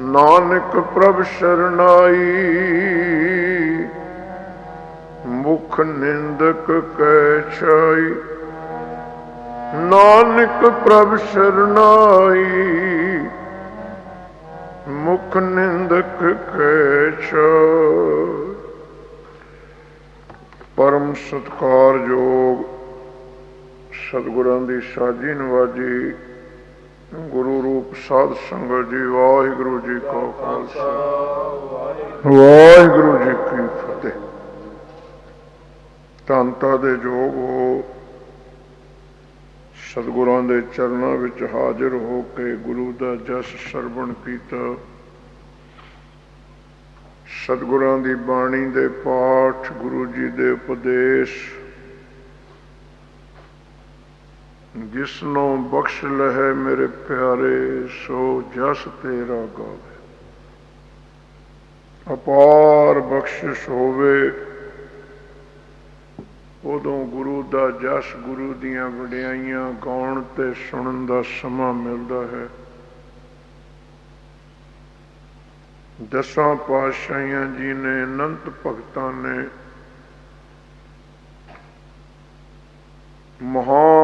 ਨਾਨਕ ਪ੍ਰਭ ਸਰਨਾਈ, ਮੁਖ ਨਿੰਦਕ ਕੈ ਛਾਈ। ਨਾਨਕ ਪ੍ਰਭ ਸਰਨਾਈ, ਮੁਖ ਨਿੰਦਕ ਕੈ ਛਾਈ। ਪਰਮ ਸਤਕਾਰਯੋਗ ਸਤਿਗੁਰਾਂ ਦੀ ਸਾਜੀ ਨਵਾਜੀ ਗੁਰੂ ਰੂਪ ਸਾਧ ਸੰਗਤ ਜੀ, ਵਾਹਿਗੁਰੂ ਜੀ ਕਾ ਖਾਲਸਾ। ਵਾਹਿਗੁਰੂ ਜੀ ਕੀ ਫਤਿਹ। ਤੰਤਾ ਦੇ ਜੋਗ ਹੋ ਸਤਿਗੁਰਾਂ ਦੇ ਚਰਨਾਂ ਵਿੱਚ ਹਾਜ਼ਰ ਹੋ ਕੇ ਗੁਰੂ ਦਾ ਜਸ ਸਰਵਣ ਕੀਤਾ। ਸਤਿਗੁਰਾਂ ਦੀ ਬਾਣੀ ਦੇ ਪਾਠ, ਗੁਰੂ ਜੀ ਦੇ ਉਪਦੇਸ਼ ਜਿਸ ਬਖਸ਼ ਲਹਿ ਮੇਰੇ ਪਿਆਰੇ, ਸੋ ਜਸ ਤੇਰਾ ਗਾਵੇ। ਅਪਾਰ ਬਖਸ਼ਿਸ਼ ਹੋਵੇ, ਉਦੋਂ ਗੁਰੂ ਦਾ ਜਸ ਗੁਰੂ ਦੀਆਂ ਵਡਿਆਈਆਂ ਗਾਉਣ ਤੇ ਸੁਣਨ ਦਾ ਸਮਾਂ ਮਿਲਦਾ ਹੈ। ਦਸਾਂ ਪਾਤਸ਼ਾਹੀਆਂ ਜੀ ਨੇ, ਅਨੰਤ ਭਗਤਾਂ ਨੇ, ਮਹਾਨ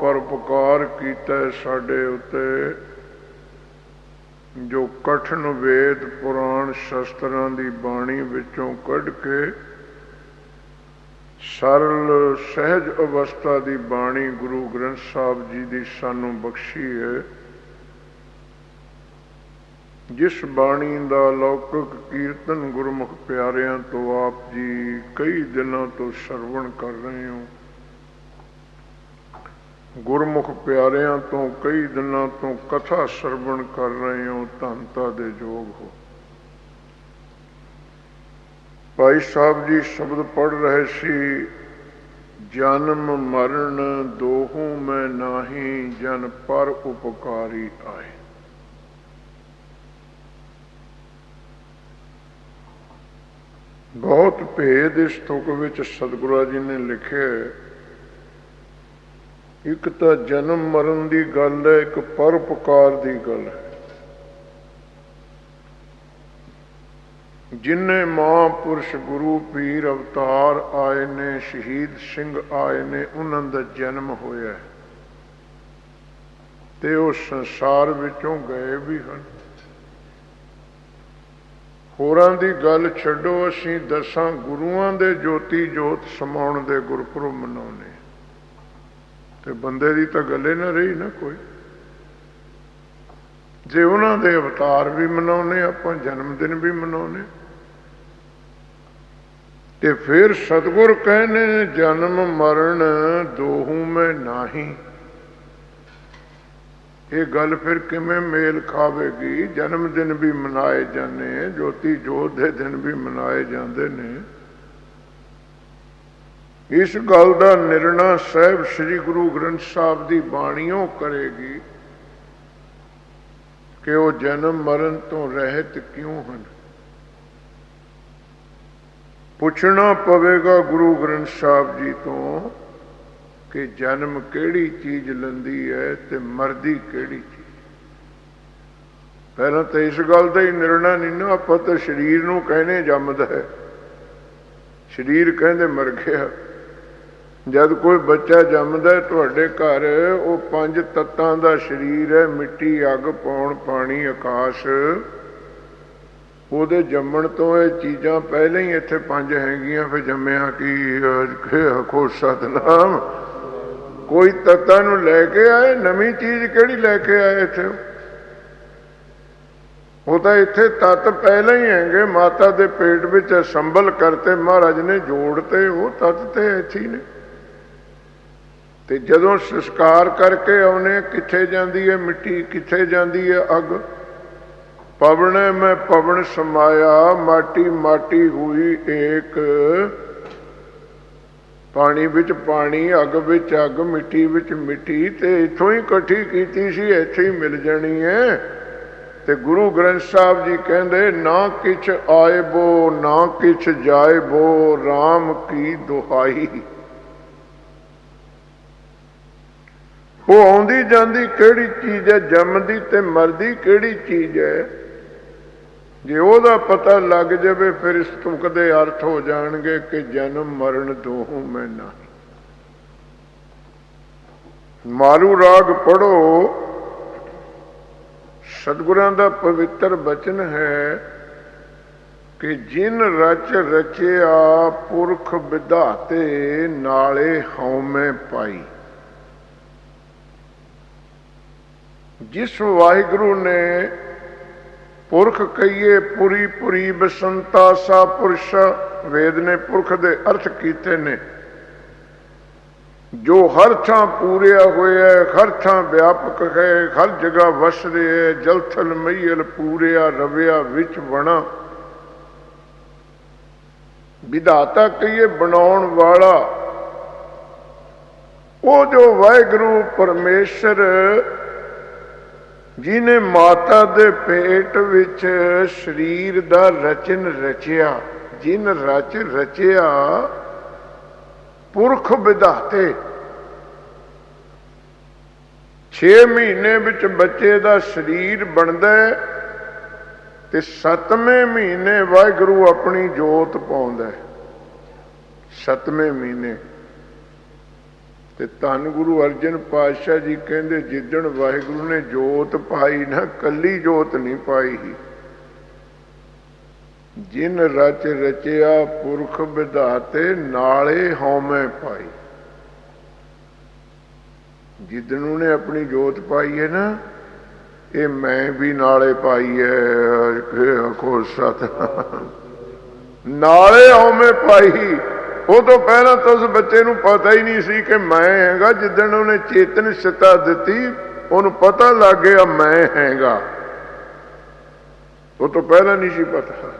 ਪਰਪਕਾਰ ਕੀਤਾ ਸਾਡੇ ਉੱਤੇ, ਜੋ ਕਠਨ ਵੇਦ ਪੁਰਾਣ ਸ਼ਸਤਰਾਂ ਦੀ ਬਾਣੀ ਵਿੱਚੋਂ ਕੱਢ ਕੇ ਸਰਲ ਸਹਿਜ ਅਵਸਥਾ ਦੀ ਬਾਣੀ ਗੁਰੂ ਗ੍ਰੰਥ ਸਾਹਿਬ ਜੀ ਦੀ ਸਾਨੂੰ ਬਖਸ਼ੀ ਹੈ, ਜਿਸ ਬਾਣੀ ਦਾ ਲੌਕਿਕ ਕੀਰਤਨ ਗੁਰਮੁਖ ਪਿਆਰਿਆਂ ਤੋਂ ਆਪ ਜੀ ਕਈ ਦਿਨਾਂ ਤੋਂ ਸਰਵਣ ਕਰ ਰਹੇ ਹੋ। ਗੁਰਮੁਖ ਪਿਆਰਿਆਂ ਤੋਂ ਕਈ ਦਿਨਾਂ ਤੋਂ ਕਥਾ ਸਰਵਣ ਕਰ ਰਹੇ ਹੋ ਧੰਤਾ ਦੇ ਜੋਗ ਹੋ। ਭਾਈ ਸਾਹਿਬ ਜੀ ਸ਼ਬਦ ਪੜ ਰਹੇ ਸੀ, ਜਨਮ ਮਰਨ ਦੋਹੂ ਮੈਂ ਨਾਹੀ, ਜਨ ਪਰ ਉਪਕਾਰੀ ਆਏ। ਬਹੁਤ ਭੇਦ ਇਸ ਤੁਕ ਵਿੱਚ ਸਤਿਗੁਰੂ ਜੀ ਨੇ ਲਿਖਿਆ ਇੱਕ ਤਾਂ ਜਨਮ ਮਰਨ ਦੀ ਗੱਲ ਹੈ, ਇੱਕ ਪਰਉਪਕਾਰ ਦੀ ਗੱਲ ਹੈ। ਜਿਨਨੇ ਮਹਾਂਪੁਰਸ਼ ਗੁਰੂ ਪੀਰ ਅਵਤਾਰ ਆਏ ਨੇ, ਸ਼ਹੀਦ ਸਿੰਘ ਆਏ ਨੇ, ਉਹਨਾਂ ਦਾ ਜਨਮ ਹੋਇਆ ਤੇ ਉਹ ਸੰਸਾਰ ਵਿੱਚੋਂ ਗਏ ਵੀ ਹਨ। ਹੋਰਾਂ ਦੀ ਗੱਲ ਛੱਡੋ, ਅਸੀਂ ਦਸਾਂ ਗੁਰੂਆਂ ਦੇ ਜੋਤੀ ਜੋਤ ਸਮਾਉਣ ਦੇ ਗੁਰਪੁਰਬ ਮਨਾਉਨੇ ਤੇ ਬੰਦੇ ਦੀ ਤਾਂ ਗੱਲੇ ਨਾ ਰਹੀ ਨਾ ਕੋਈ। ਜੇ ਉਹਨਾਂ ਦੇ ਅਵਤਾਰ ਵੀ ਮਨਾਉਨੇ ਆਪਾਂ ਜਨਮ ਦਿਨ ਵੀ ਮਨਾਉਨੇ ਤੇ ਫਿਰ ਸਤਗੁਰ ਕਹਿੰਦੇ ਜਨਮ ਮਰਨ ਦੋਹੂ ਮੈਂ ਨਹੀਂ। ਇਹ ਗੱਲ ਫਿਰ ਕਿਵੇਂ ਮੇਲ ਖਾਵੇਗੀ? ਜਨਮ ਦਿਨ ਵੀ ਮਨਾਏ ਜਾਂਦੇ ਜੋਤੀ ਜੋਤ ਦੇ ਦਿਨ ਵੀ ਮਨਾਏ ਜਾਂਦੇ ਨੇ। ਇਸ ਗੱਲ ਦਾ ਨਿਰਣਾ ਸਾਹਿਬ ਸ੍ਰੀ ਗੁਰੂ ਗ੍ਰੰਥ ਸਾਹਿਬ ਦੀ ਬਾਣੀਓ ਕਰੇਗੀ ਕਿ ਉਹ ਜਨਮ ਮਰਨ ਤੋਂ ਰਹਿਤ ਕਿਉਂ ਹਨ? ਪੁੱਛਣਾ ਪਵੇਗਾ ਗੁਰੂ ਗ੍ਰੰਥ ਸਾਹਿਬ ਜੀ ਤੋਂ ਕਿ ਜਨਮ ਕਿਹੜੀ ਚੀਜ਼ ਲੰਦੀ ਹੈ ਤੇ ਮਰਦੀ ਕਿਹੜੀ ਚੀਜ਼। ਪਹਿਲਾਂ ਤਾਂ ਇਸ ਗੱਲ ਦਾ ਹੀ ਨਿਰਣਾ ਨਹੀਂ ਨਾ, ਆਪਾਂ ਤਾਂ ਸਰੀਰ ਨੂੰ ਕਹਿੰਦੇ ਜੰਮਦਾ ਹੈ। ਸਰੀਰ ਕਹਿੰਦੇ ਮਰ ਗਿਆ। ਜਦ ਕੋਈ ਬੱਚਾ ਜੰਮਦਾ ਤੁਹਾਡੇ ਘਰ ਉਹ ਪੰਜ ਤੱਤਾਂ ਦਾ ਸਰੀਰ ਹੈ, ਮਿੱਟੀ, ਅੱਗ, ਪੌਣ, ਪਾਣੀ, ਆਕਾਸ਼। ਉਹਦੇ ਜੰਮਣ ਤੋਂ ਇਹ ਚੀਜ਼ਾਂ ਪਹਿਲਾਂ ਹੀ ਇੱਥੇ ਪੰਜ ਹੈਗੀਆਂ, ਫਿਰ ਜੰਮਿਆ ਕੀ ਖੋ ਸਤਨਾਮ। ਕੋਈ ਤੱਤਾਂ ਨੂੰ ਲੈ ਕੇ ਆਏ, ਨਵੀਂ ਚੀਜ਼ ਕਿਹੜੀ ਲੈ ਕੇ ਆਏ ਇੱਥੇ? ਉਹ ਤਾਂ ਇੱਥੇ ਤੱਤ ਪਹਿਲਾਂ ਹੀ ਹੈਗੇ, ਮਾਤਾ ਦੇ ਪੇਟ ਵਿੱਚ ਸੰਭਲ ਕਰਤੇ, ਮਹਾਰਾਜ ਨੇ ਜੋੜਤੇ ਉਹ ਤੱਤ ਤੇ ਇੱਥੇ ਹੀ ਨੇ। ਤੇ ਜਦੋਂ ਸੰਸਕਾਰ ਕਰਕੇ ਆਉਨੇ ਕਿੱਥੇ ਜਾਂਦੀ ਹੈ ਮਿੱਟੀ, ਕਿੱਥੇ ਜਾਂਦੀ ਹੈ ਅੱਗ? ਪਵਣੇ ਮੈਂ ਪਵਨ ਸਮਾਇਆ, ਮਾਟੀ ਮਾਟੀ ਹੋਈ ਏਕ। ਪਾਣੀ ਵਿੱਚ ਪਾਣੀ, ਅੱਗ ਵਿੱਚ ਅੱਗ, ਮਿੱਟੀ ਵਿੱਚ ਮਿੱਟੀ, ਤੇ ਇਥੋਂ ਹੀ ਇਕੱਠੀ ਕੀਤੀ ਸੀ, ਇੱਥੇ ਹੀ ਮਿਲ ਜਾਣੀ ਹੈ ਤੇ ਗੁਰੂ ਗ੍ਰੰਥ ਸਾਹਿਬ ਜੀ ਕਹਿੰਦੇ, ਨਾ ਕਿਛ ਆਏਬੋ ਨਾ ਕਿਛ ਜਾਏਬੋ RAM ਕੀ ਦੁਹਾਈ। ਉਹ ਆਉਂਦੀ ਜਾਂਦੀ ਕਿਹੜੀ ਚੀਜ਼ ਹੈ? ਜੰਮਦੀ ਤੇ ਮਰਦੀ ਕਿਹੜੀ ਚੀਜ਼ ਹੈ? ਜੇ ਉਹਦਾ ਪਤਾ ਲੱਗ ਜਾਵੇ, ਫਿਰ ਇਸ ਤੁਕ ਦੇ ਅਰਥ ਹੋ ਜਾਣਗੇ ਕਿ ਜਨਮ ਮਰਨ ਦੋਹੂ ਮੈਂ ਨਾ ਮਾਰੂ ਰਾਗ ਪੜੋ ਸਤਿਗੁਰਾਂ ਦਾ ਪਵਿੱਤਰ ਬਚਨ ਹੈ ਕਿ ਜਿਨ ਰਚ ਰਚਿਆ ਪੁਰਖ ਵਿਧਾਤੇ ਨਾਲੇ ਹਉਮੈ ਪਾਈ। ਜਿਸ ਵਾਹਿਗੁਰੂ ਨੇ ਪੁਰਖ ਕਹੀਏ, ਪੁਰੀ ਪੁਰੀ ਬਸੰਤਾ ਸਾ ਪੁਰਸ਼, ਵੇਦ ਨੇ ਪੁਰਖ ਦੇ ਅਰਥ ਕੀਤੇ ਨੇ। ਜੋ ਹਰ ਥਾਂ ਪੂਰਿਆ ਹੋਇਆ ਹੈ ਹਰ ਥਾਂ ਵਿਆਪਕ ਹੈ, ਹਰ ਜਗ੍ਹਾ ਵਸ ਰਿਹਾ ਜਲਥਲ ਮਈਲ ਪੂਰਿਆ, ਰਵਿਆ ਵਿੱਚ ਬਣਾ ਵਿਧਾਤਾ ਕਹੀਏ, ਬਣਾਉਣ ਵਾਲਾ। ਉਹ ਜੋ ਵਾਹਿਗੁਰੂ, ਪਰਮੇਸ਼ਰ ਜਿਨੇ ਮਾਤਾ ਦੇ ਪੇਟ ਵਿੱਚ ਸਰੀਰ ਦਾ ਰਚਨ ਰਚਿਆ, ਜਿਨ ਰਚ ਰਚਿਆ, ਪੁਰਖ ਵਿਧਾਤੇ। 6 ਮਹੀਨੇ ਵਿੱਚ ਬੱਚੇ ਦਾ ਸਰੀਰ ਬਣਦਾ ਤੇ 7ਵੇਂ ਮਹੀਨੇ ਵਾਹਿਗੁਰੂ ਆਪਣੀ ਜੋਤ ਪਾਉਂਦਾ ਹੈ। 7ਵੇਂ ਮਹੀਨੇ ਤੇ ਧੰਨ ਗੁਰੂ ਅਰਜਨ ਪਾਤਸ਼ਾਹ ਜੀ ਕਹਿੰਦੇ, ਜਿੱਦਣ ਵਾਹਿਗੁਰੂ ਨੇ ਜੋਤ ਪਾਈ ਨਾ, ਕੱਲੀ ਜੋਤ ਨਹੀਂ ਪਾਈ ਜਿਨ ਰਚ ਰਚਿਆ ਪੁਰਖ ਵਿਧਾਤੇ, ਨਾਲੇ ਹਉਮੈ ਪਾਈ। ਜਿੱਦਣ ਉਹਨੇ ਆਪਣੀ ਜੋਤ ਪਾਈ ਹੈ ਨਾ, ਇਹ ਮੈਂ ਵੀ ਨਾਲੇ ਪਾਈ ਹੈ ਕਿ ਸਤ। ਨਾਲੇ ਹਉਮੈ ਪਾਈ। ਉਹ ਤੋਂ ਪਹਿਲਾਂ ਤਾਂ ਉਸ ਬੱਚੇ ਨੂੰ ਪਤਾ ਹੀ ਨਹੀਂ ਸੀ ਕਿ ਮੈਂ ਹੈਗਾ। ਜਿੱਦਣ ਉਹਨੇ ਚੇਤਨ ਸਤਾ ਦਿੱਤੀ, ਉਹਨੂੰ ਪਤਾ ਲੱਗ ਗਿਆ ਮੈਂ ਹੈਗਾ। ਉਹ ਤੋਂ ਪਹਿਲਾਂ ਨਹੀਂ ਸੀ ਪਤਾ।